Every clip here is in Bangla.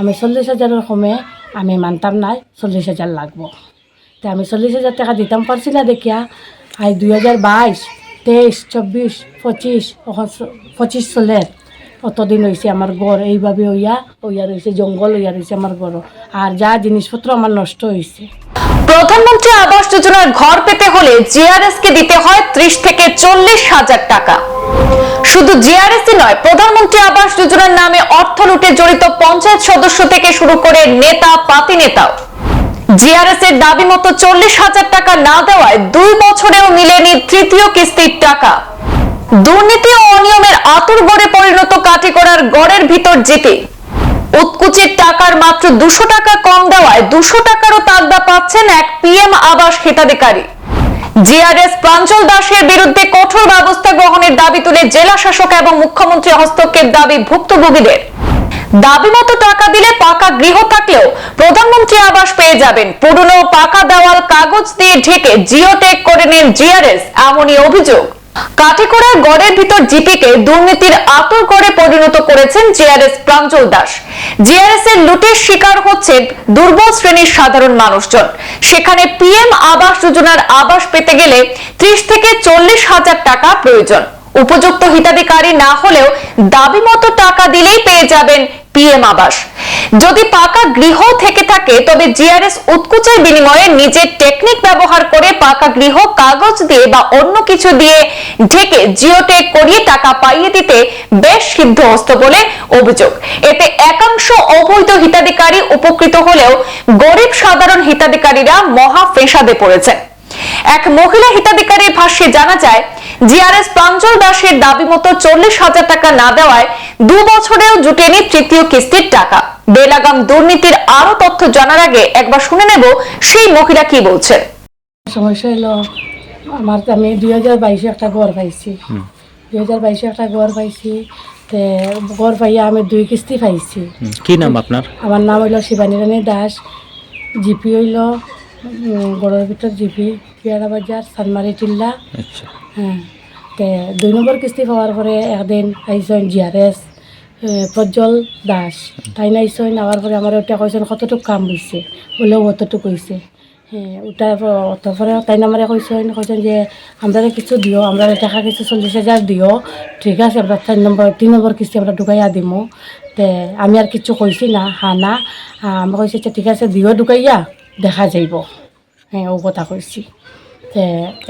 আমি চল্লিশ হাজারের কমে আমি মানতাম নাই, চল্লিশ হাজার লাগবো। তো আমি চল্লিশ হাজার টাকা দিতাম, পারছি দেখিয়া। আই দুই হাজার বাইশ, তেইশ, চব্বিশ, পঁচিশ পঁচিশ চলের। অতদিন হয়েছে আমার গড় এইভাবে হইয়া হইয়া রয়েছে জঙ্গল হইয়া রয়েছে আমার গড় আর যা জিনিসপত্র আমার নষ্ট হয়েছে প্রধানমন্ত্রী আবাস যোজনার ঘর পেতে হলে জিআরএস কে দিতে হয় ত্রিশ থেকে চল্লিশ হাজার টাকা। শুধু জিআরএস নয়, প্রধানমন্ত্রী আবাস যোজনার নামে অর্থ লুটে জড়িত পঞ্চায়েত সদস্য থেকে শুরু করে নেতা, পাতি নেতাও। জিআরএস এর দাবি মতো চল্লিশ হাজার টাকা না দেওয়ায় দুই বছরেও মিলেনি তৃতীয় কিস্তির টাকা। দুর্নীতি ও অনিয়মের আতুর গড়ে পরিণত কাটি করার গড়ের ভিতর জিতে উৎকুচির টাকার মাত্র দুশো টাকা কম দেওয়ায় দুশো টাকারও তাগদা পাচ্ছেন এক পিএম আবাস হিতাধিকারী। জিআরএস প্রাঞ্জল দাসের বিরুদ্ধে কঠোর ব্যবস্থা গ্রহণের দাবি তুলে জেলা শাসক এবং মুখ্যমন্ত্রী হস্তক্ষেপ দাবি ভুক্তভোগীদের। দাবি মতো টাকা দিলে পাকা গৃহ থাকলেও প্রধানমন্ত্রী আবাস পেয়ে যাবেন। পুরনো পাকা দেওয়াল কাগজ দিয়ে ঢেকে জিওটেক করে নেন জিআরএস, এমনই অভিযোগ। কাঠিকোড়ার গড়ের ভিতর জিপিকে দুর্নীতির আতর গড়ে পরিণত করেছেন জিআরএস প্রাঞ্জল দাস। জিআরএস এর লুটের শিকার হচ্ছে দুর্বল শ্রেণির সাধারণ মানুষজন। সেখানে পিএম আবাস যোজনার আবাস পেতে গেলে ত্রিশ থেকে চল্লিশ হাজার টাকা প্রয়োজন। উপযুক্ত হিতাধিকারী না হলেও দাবি মতো টাকা দিলেই পেয়ে যাবেন পিএম আবাস। যদি পাকা গৃহ থেকে থাকে, তবে জিআরএস উৎকুচের বিনিময়ে নিজের টেকনিক ব্যবহার করে পাকা গৃহ, কাগজ দিয়ে বা অন্য কিছু দিয়ে ঢেকে জিওটেক করিয়ে টাকা পাইয়ে দিতে বেশ সিদ্ধ সিদ্ধহস্ত বলে অভিযোগ। এতে একাংশ অবৈধ হিতাধিকারী উপকৃত হলেও গরিব সাধারণ হিতাধিকারীরা মহা ফেসাদে পড়েছেন এক মহিলা হিতাধিকারীর ভাষ্যে জানা যায় জিআরএস প্রাঞ্জল দাসের দাবি মতো চল্লিশ হাজার টাকা না দেওয়ায় দু বছরেও জুটেনি তৃতীয় কিস্তির টাকা। বেলাগাম দুর্নীতির আরও তথ্য জানার আগে একবার শুনে নেব সেই মহিলা কি বলছেন। সমস্যা হলো আমার তো আমি দুই হাজার বাইশে একটা ঘর পাইছি। দুই হাজার বাইশে একটা ঘর পাইছি তে ঘর পাইয়া আমি দুই কিস্তি পাইছি। কি নাম আপনার? আমার নাম হইল শিবানী রানী দাস জিপি হইল গড়ের ভিতর জিপি পিয়ারা বাজার সানমারি টিল্লা। আচ্ছা। হ্যাঁ তে দুই নম্বর কিস্তি পাওয়ার পরে একদিন আইসন জিআরএস প্রজ্জ্বল দাস। তাই নাইসন আবার পরে আমার ওটা কইসন কতটুকু কাম হয়েছে বলেও অতটুকু হয়েছে হ্যাঁ ওটার তারপরে তাই নামারে কইসন কইসন যে আমরা কিছু দিও আমরা টাকা কিছু চল্লিশ হাজার দিও। ঠিক আছে আমরা চার নম্বর তিন নম্বর কিস্তি আমরা ঢুকাইয়া দিমো। তে আমি আর কিছু কইছি না হা না। আমি কইছি ঠিক আছে দিও ঢুকাইয়া। দেখা যাইব। হ্যাঁ ও কথা কইছি। তে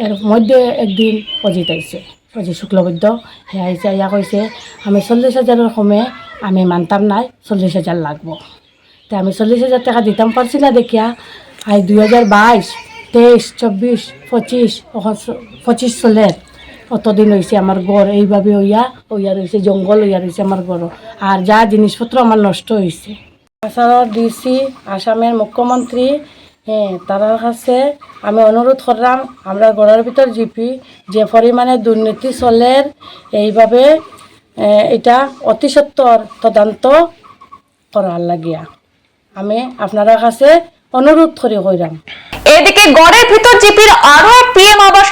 এর মধ্যে একদিন অজিত আইছে। অজিত শুক্লবৈদ্য। সে আইসে ইয়া কইছে, আমি চল্লিশ হাজারের কমে আমি মানতাম নাই, চল্লিশ হাজার লাগবো। তে আমি চল্লিশ হাজার টাকা দিতাম, পারছি না দেখিয়া। আই দুই হাজার বাইশ, তেইশ, চব্বিশ, পঁচিশ পঁচিশ চলের। অতদিন হয়েছে আমার গড় এইভাবে হইয়া হইয়া রয়েছে জঙ্গল হইয়া রয়েছে আমার গড় আর যা জিনিসপত্র আমার নষ্ট হয়েছে আসামের ডিসি আসামের মুখ্যমন্ত্রী হ্যাঁ তার কাছে আমি অনুরোধ করলাম আমরা গড়ের ভিতর জিপি, যে পরিমাণে দুর্নীতি চলের এইভাবে এটা অতি সত্তর তদন্ত করার লাগিয়া। আমি আপনারা কাছে অনুরোধ করে কইরাম এদিকে গড়ের ভিতর জিপির আরও এক পিএম আবাস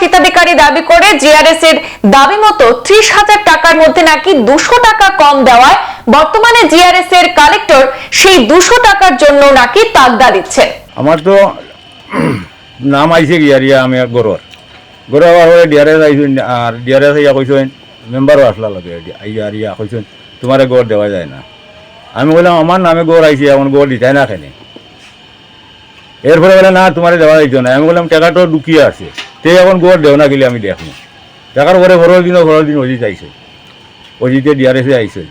হিতাধিকারী দাবি করে জিআরএস এর দাবি মতো ত্রিশ হাজার টাকার মধ্যে নাকি দুশো টাকা কম দেওয়ায় বর্তমানে জিআরএস এর কালেক্টর সেই দুশো টাকার জন্য নাকি তাগদা দিচ্ছে আমার তো নাম আইছে ইয়া আমি হলে ডিআরএস আর ডিআরএস ইয়া কইছেন মেম্বারও আসলা লাগে আইয়া কইছেন, তোমার গড় দেওয়া যায় না। আমি বললাম আমার নামে গড় আইছে এমন গড় দিতে না খেনে এরপরে বলে, না, তোমার দেওয়া যাইতো না। আমি বললাম টাকাটা ঢুকিয়ে আছে। তে এখন গড় দেও না গেলে আমি দেখব টাকার পরে ঘরের দিনও ঘরের দিন অজিত আইছে অজিতে ডিআরএসে আইছে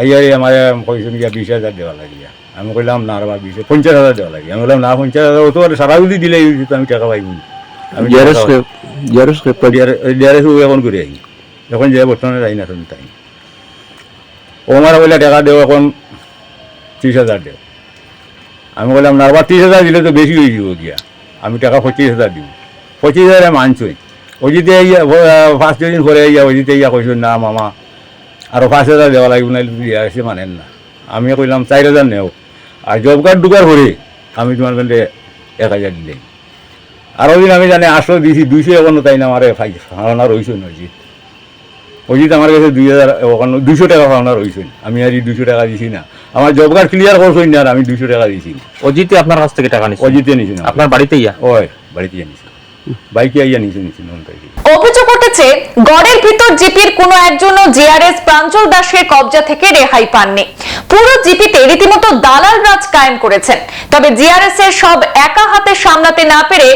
আইয়া আমার কইছেন গিয়া বিশ হাজার দেওয়া লাগিয়া আমি কইলাম না বা বিশ পঞ্চাশ হাজার দেওয়া লাগে। আমি বললাম না পঞ্চাশ হাজার ও তো সারা যদি দিলে আমি টাকা পাইব আমি ডিআরএস এখন করে আই এখন যে বর্তমানে যাই না তুমি তাই। ও আমার বললে টাকা দেও এখন ত্রিশ হাজার দেও। আমি বললাম না আবার ত্রিশ হাজার দিলে তো বেশি হয়ে যাব গিয়া আমি টাকা পঁচিশ হাজার দিব পঁচিশ হাজারে মানছই। অজিতে ইয়া ফার্স্ট দিন পরে ইয়া অজিতে ইয়া কইছেন না মামা আরও পাঁচ হাজার দেওয়া লাগবে না দিয়া আছে মানেন না। আমি কইলাম চার হাজার নেও। আর জব কার্ড ঢুকার পরে আমি তোমার কাছে এক হাজার দিলে আরও দিন আমি জানি আটশো দিছি দুইশো এখনও তাই না আমার ফাওনা রয়েছে অজিত। অজিত আমার কাছে দুই হাজার ওখানে দুশো টাকা ফাওনা রয়েছে আমি আর দুশো টাকা দিছি না। আমার জব কার্ড ক্লিয়ার করছই না আর আমি দুইশো টাকা দিয়েছি অজিতে আপনার কাছ থেকে টাকা নিচ্ছে অজিতে নিছি না। আপনার বাড়িতে ইয়া ওই বাড়িতে নিছি বাইকে আইয়া নিচে নিচে নন অভিযোগ উঠেছে, গড়ের ভিতর জিপির কোনো একজনও জিআরএস প্রাঞ্জল দাসের কবজা থেকে রেহাই পাননি। পুরো জিপিতে রীতিমতো দালাল রাজ কায়েম করেছেন। তবে জিআরএস এর সব একা হাতে সামলাতে না পেরে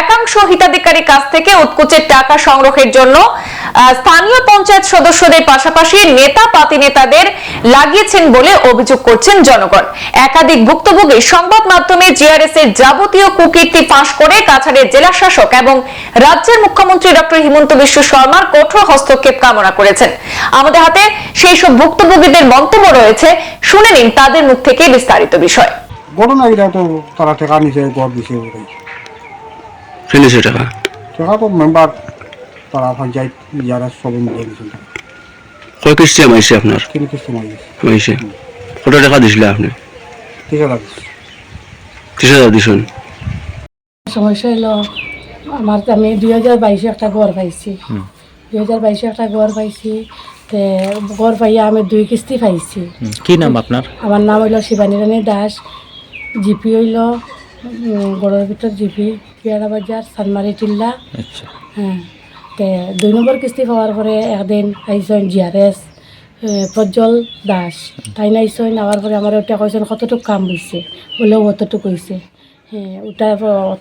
একাংশ হিতাধিকারীর কাছ থেকে উৎকোচের টাকা সংগ্রহের জন্য স্থানীয় পঞ্চায়েত সদস্যদের পাশাপাশি নেতা পাতি নেতাদের লাগিয়েছেন বলে অভিযোগ করছেন জনগণ। একাধিক ভুক্তভোগী সংবাদ মাধ্যমে জিআরএস এর যাবতীয় কুকীর্তি ফাঁস করে কাছাড়ের জেলা শাসক এবং রাজ্যের মুখ্যমন্ত্রী ডক্টর হিমন্ত বিশ্ব শর্মার কঠোর হস্তক্ষেপ কামনা করেছেন। আমাদের হাতে সেই সব ভুক্তভোগীদের মন্তব্য রয়েছে। শুনে নিন তাদের মুখ থেকে বিস্তারিত বিষয়। ঘটনা এটা তো তারা টাকা নিছে গড় দিছে ফেলেছে টাকা? টাকা তো মেম্বার তারা পঞ্চায়েত যারা সবাই মিলে নিছেন কয় কিস্তি আমাইছে আপনার? তিন কিস্তি মারি আমাইছে কত টাকা দিছিলে আপনি? ঠিক আছে ত্রিশ হাজার দিছেন? সমস্যা হলো আমার তো আমি দুই হাজার বাইশে একটা ঘর পাইছি। দুই হাজার বাইশে একটা ঘর পাইছি তে ঘর পাইয়া আমি দুই কিস্তি পাইছি। কি নাম আপনার? আমার নাম হইল শিবানী রানী দাস জিপি হইল গড়ের ভিতর জিপি পিয়ারা বাজার সানমারি টিল্লা। আচ্ছা। হ্যাঁ। তে দুই নম্বর কিস্তি পাওয়ার পরে একদিন আইসন জিআরএস প্রজ্জ্বল দাস। তাই নাইসন আবার পরে আমার ওটা কইসন কতটুকু কাম হয়েছে বলে অতটুকু হয়েছে হ্যাঁ ওটা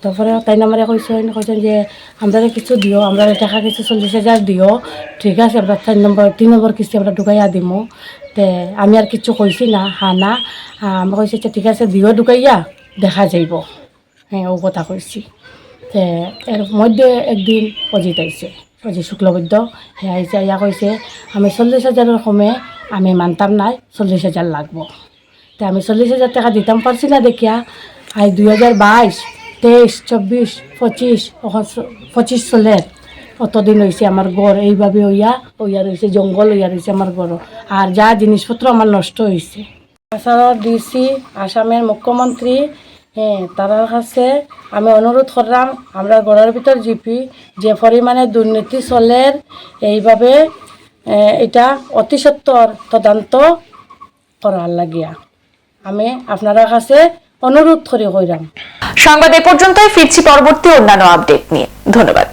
তারপরে তাই নামারে কইসন কইসন যে, আমরা কিছু দিও, আমরা টাকা কিছু চল্লিশ হাজার দিও, ঠিক আছে, আমরা তিন নম্বর তিন নম্বর কিস্তি আমরা ঢুকাইয়া দিমো। তে আমি আর কিছু কইছি না, হা না আমি কইছি যে ঠিক আছে, দিও, ঢুকাইয়া দেখা যাইব। হ্যাঁ ও কথা কইছি। তে, এর মধ্যে একদিন অজিত আইছে। অজিত শুক্লবৈদ্য সে আইছে ইয়া কইছে আমি চল্লিশ হাজারের কমে আমি মানতাম নাই, চল্লিশ হাজার লাগবো। তে আমি চল্লিশ হাজার টাকা দিতাম পারছি না দেখিয়া, আই দুই হাজার বাইশ, তেইশ, চব্বিশ, পঁচিশ পঁচিশ চলে অতদিন হয়েছে আমার গড় এইভাবে হইয়া হইয়া রয়েছে জঙ্গল হইয়া রয়েছে আমার গড়। আর যা জিনিসপত্র আমার নষ্ট হয়েছে আসামের ডিসি আসামের মুখ্যমন্ত্রী হ্যাঁ তার কাছে আমি অনুরোধ করলাম, আমরা গড়ের ভিতর জিপি, যে পরিমাণে দুর্নীতি চলের এইভাবে এটা অতি সত্তর তদন্ত করার লাগিয়া আমি আপনার কাছে অনুরোধ করে হইলাম সংবাদ এ পর্যন্তই, ফিরছি পরবর্তী অন্যান্য আপডেট নিয়ে। ধন্যবাদ।